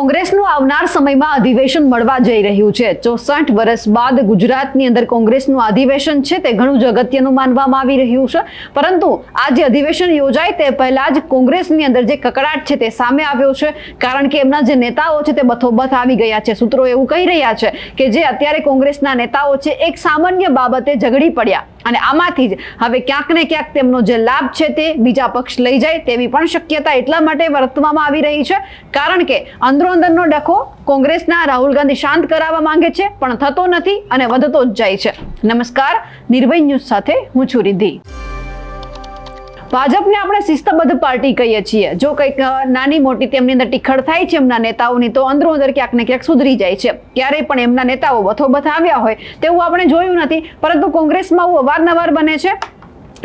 કોંગ્રેસનું આવનાર સમયમાં અધિવેશન મળવા જઈ રહ્યું છે. ચોસઠ વર્ષ બાદ ગુજરાતની અંદર કોંગ્રેસનું અધિવેશન છે તે ઘણું જ અગત્યનું માનવામાં આવી રહ્યું છે. પરંતુ આ જે અધિવેશન યોજાય તે પહેલા જ કોંગ્રેસની અંદર જે કકડાટ છે તે સામે આવ્યો છે. કારણ કે એમના જે નેતાઓ છે તે બથોબથ આવી ગયા છે. સૂત્રો એવું કહી રહ્યા છે કે જે અત્યારે કોંગ્રેસના નેતાઓ છે એક સામાન્ય બાબતે ઝઘડી પડ્યા. અને આમાંથી જ હવે ક્યાંક ને ક્યાંક તેમનો જે લાભ છે તે બીજા પક્ષ લઈ જાય તેવી પણ શક્યતા એટલા માટે વર્તવામાં આવી રહી છે. કારણ કે અંદરો અંદરનો ડખો કોંગ્રેસના રાહુલ ગાંધી શાંત કરાવવા માંગે છે, પણ થતો નથી અને વધતો જ જાય છે. નમસ્કાર, નિર્ભય ન્યૂઝ સાથે હું છું રિદ્ધિ. ભાજપને આપણે શિસ્તબદ્ધ પાર્ટી કહીએ છીએ. જો કંઈક નાની મોટી તેમની અંદર ટીખળ થાય છે એમના નેતાઓની, તો અંદરો અંદર ક્યાંક ને ક્યાંક સુધરી જાય છે. ક્યારેય પણ એમના નેતાઓ બથોબથ આવ્યા હોય તેવું આપણે જોયું નથી, પરંતુ કોંગ્રેસમાં આવું અવારનવાર બને છે.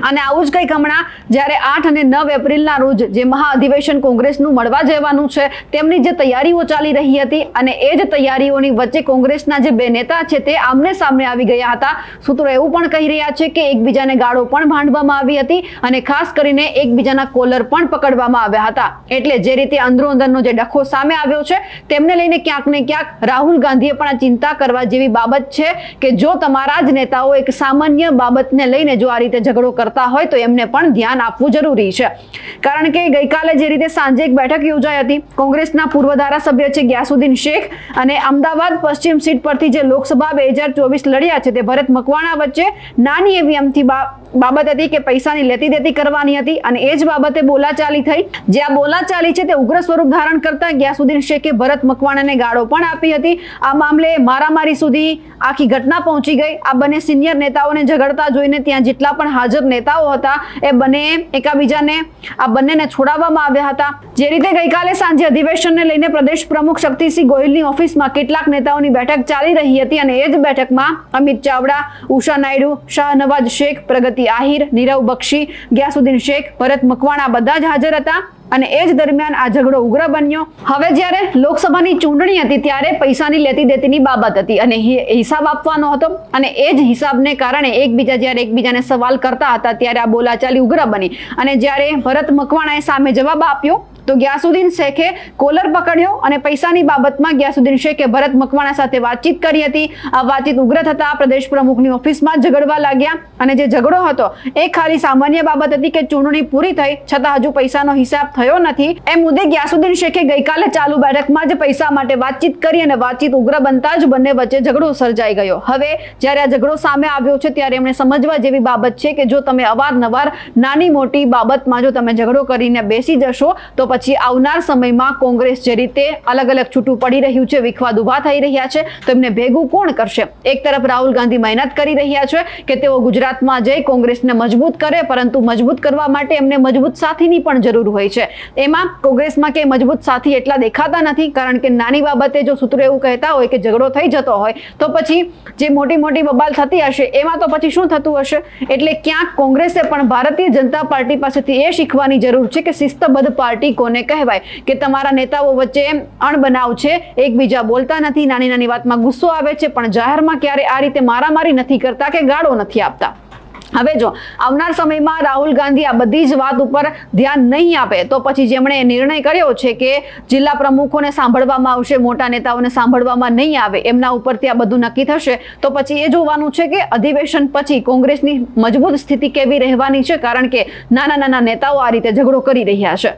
અને આવું જ કંઈક હમણાં જ્યારે આઠ અને નવ એપ્રિલના રોજ જે મહાઅધિવેશન કોંગ્રેસનું મળવા જવાનું છે, તેમની જે તૈયારીઓ ચાલી રહી હતી અને એ જ તૈયારીઓની વચ્ચે કોંગ્રેસના જે બે નેતા છે તે આમને સામને આવી ગયા હતા. સૂત્રો એવું પણ કહી રહ્યા છે કે એકબીજાને ગાળો પણ ભાંડવામાં આવી હતી અને ખાસ કરીને એકબીજાના કોલર પણ પકડવામાં આવ્યા હતા. એટલે જે રીતે અંદરો અંદરનો જે ડખો સામે આવ્યો છે, તેમને લઈને ક્યાંક ને ક્યાંક રાહુલ ગાંધીએ પણ આ ચિંતા કરવા જેવી બાબત છે કે જો તમારા જ નેતાઓ એક સામાન્ય બાબતને લઈને જો આ રીતે ઝઘડો કરતા હોય તો એમને પણ ધ્યાન આપવું જરૂરી છે. કારણ કે ગઈકાલે જે રીતે સાંજે એક બેઠક યોજાઈ હતી, કોંગ્રેસના પૂર્વ ધારાસભ્ય છે ગ્યાસુદ્દીન શેખ અને અમદાવાદ પશ્ચિમ સીટ પરથી જે લોકસભા બે હજાર ચોવીસ લડ્યા છે તે ભરત મકવાણા વચ્ચે નાની એવી અમથી બાબત હતી કે પૈસાની લેતી દેતી કરવાની હતી અને એ જ બાબતે બોલાચાલી થઈ. જે આ બોલાચાલી છે તે ઉગ્ર સ્વરૂપ ધારણ કરતા ગ્યાસુદ્દીન શેખે ભરત મકવાણાને ગાળો પણ આપી હતી. આ મામલે મારામારી સુધી આખી ઘટના પહોંચી ગઈ. આ બંને સિનિયર નેતાઓને ઝઘડતા જોઈને ત્યાં જેટલા પણ હાજર નેતાઓ હતા, એ બંને એકાબીજાને, આ બંનેને છોડાવવામાં આવ્યા હતા. જે રીતે ગઈકાલે સાંજે અધિવેશનને લઈને પ્રદેશ પ્રમુખ શક્તિસિંહ ગોહિલની ઓફિસમાં કેટલાક નેતાઓની બેઠક ચાલી રહી હતી અને એ જ બેઠકમાં અમિત ચાવડા, ઉષા નાયડુ શાહનવાજ શેખ, પ્રગતિ આહિર, નીરવ બક્ષી, ગ્યાસુદ્દીન શેખ, ભરત મકવાણા બધા જ હાજર હતા. અને એ જ દરમિયાન આ ઝઘડો ઉગ્ર બન્યો. હવે જ્યારે લોકસભાની ચૂંટણી હતી ત્યારે પૈસાની લેતી દેતીની બાબત હતી અને હિસાબ આપવાનો હતો અને એ જ હિસાબને કારણે એકબીજા જ્યારે એકબીજાને સવાલ કરતા હતા ત્યારે આ બોલાચાલી ઉગ્ર બની. અને જ્યારે ભરત મકવાણાએ સામે જવાબ આપ્યો તો ગ્યાસુદ્દીન શેખે કોલર પકડ્યો અને પૈસાની બાબતમાં ગ્યાસુદ્દીન શેખે ભરત મકવાણા સાથે વાતચીત કરી હતી. આ વાતચીત ઉગ્ર થતા પ્રદેશ પ્રમુખની ઓફિસમાં ઝઘડવા લાગ્યા અને જે ઝઘડો હતો એ ખાલી સામાન્ય બાબત હતી કે ચૂંટણી પૂરી થઈ છતાં હજુ પૈસાનો હિસાબ થયો નથી. એ મુદ્દે ગ્યાસુદ્દીન શેખે ગઈકાલે ચાલુ બેઠકમાં જ પૈસા માટે વાતચીત કરી અને વાતચીત ઉગ્ર બનતા જ બંને વચ્ચે ઝઘડો સર્જાઈ ગયો. હવે જ્યારે આ ઝઘડો સામે આવ્યો છે ત્યારે એમણે સમજવા જેવી બાબત છે કે જો તમે અવારનવાર નાની મોટી બાબતમાં જો તમે ઝઘડો કરીને બેસી જશો તો પછી આવનાર સમયમાં કોંગ્રેસ જે રીતે અલગ અલગ છૂટું પડી રહ્યું છે, વિખવાદ ઊભા થઈ રહ્યા છે, તો એમને ભેગું કોણ કરશે? એક તરફ રાહુલ ગાંધી મહેનત કરી રહ્યા છે કે તેઓ ગુજરાતમાં જઈ કોંગ્રેસને મજબૂત કરે, પરંતુ મજબૂત કરવા માટે એમને મજબૂત સાથીની પણ જરૂર હોય છે. એમાં કોંગ્રેસમાં કે મજબૂત સાથી એટલા દેખાતા નથી, કારણ કે નાની બાબતે જો સૂત્રો એવું કહેતા હોય કે ઝઘડો થઈ જતો હોય, તો પછી જે મોટી મોટી બબાલ થતી હશે, એમાં તો પછી શું થતું હશે? એટલે ક્યાંક કોંગ્રેસે પણ ભારતીય જનતા પાર્ટી પાસેથી એ શીખવાની જરૂર છે કે શિસ્તબદ્ધ પાર્ટી કોને કહેવાય કે તમારા નેતાઓ વચ્ચે અણબનાવ છે, એકબીજા બોલતા નથી, નાની નાની વાતમાં ગુસ્સો આવે છે, પણ જાહેરમાં ક્યારે આ રીતે મારામારી નથી કરતા કે ગાળો નથી આપતા? હવે જો, આવનાર સમયમાં રાહુલ ગાંધી આ બધી જ વાત ઉપર ધ્યાન નહીં આપે, તો પછી જેમણે નિર્ણય કર્યો છે કે જિલ્લા પ્રમુખોને સાંભળવામાં આવશે, મોટા નેતાઓને સાંભળવામાં નહીં આવે, એમના ઉપરથી આ બધું નક્કી થશે, તો પછી એ જોવાનું છે કે અધિવેશન પછી કોંગ્રેસની મજબૂત સ્થિતિ કેવી રહેવાની છે, કારણ કે નાના નાના નેતાઓ આ રીતે ઝઘડો કરી રહ્યા છે.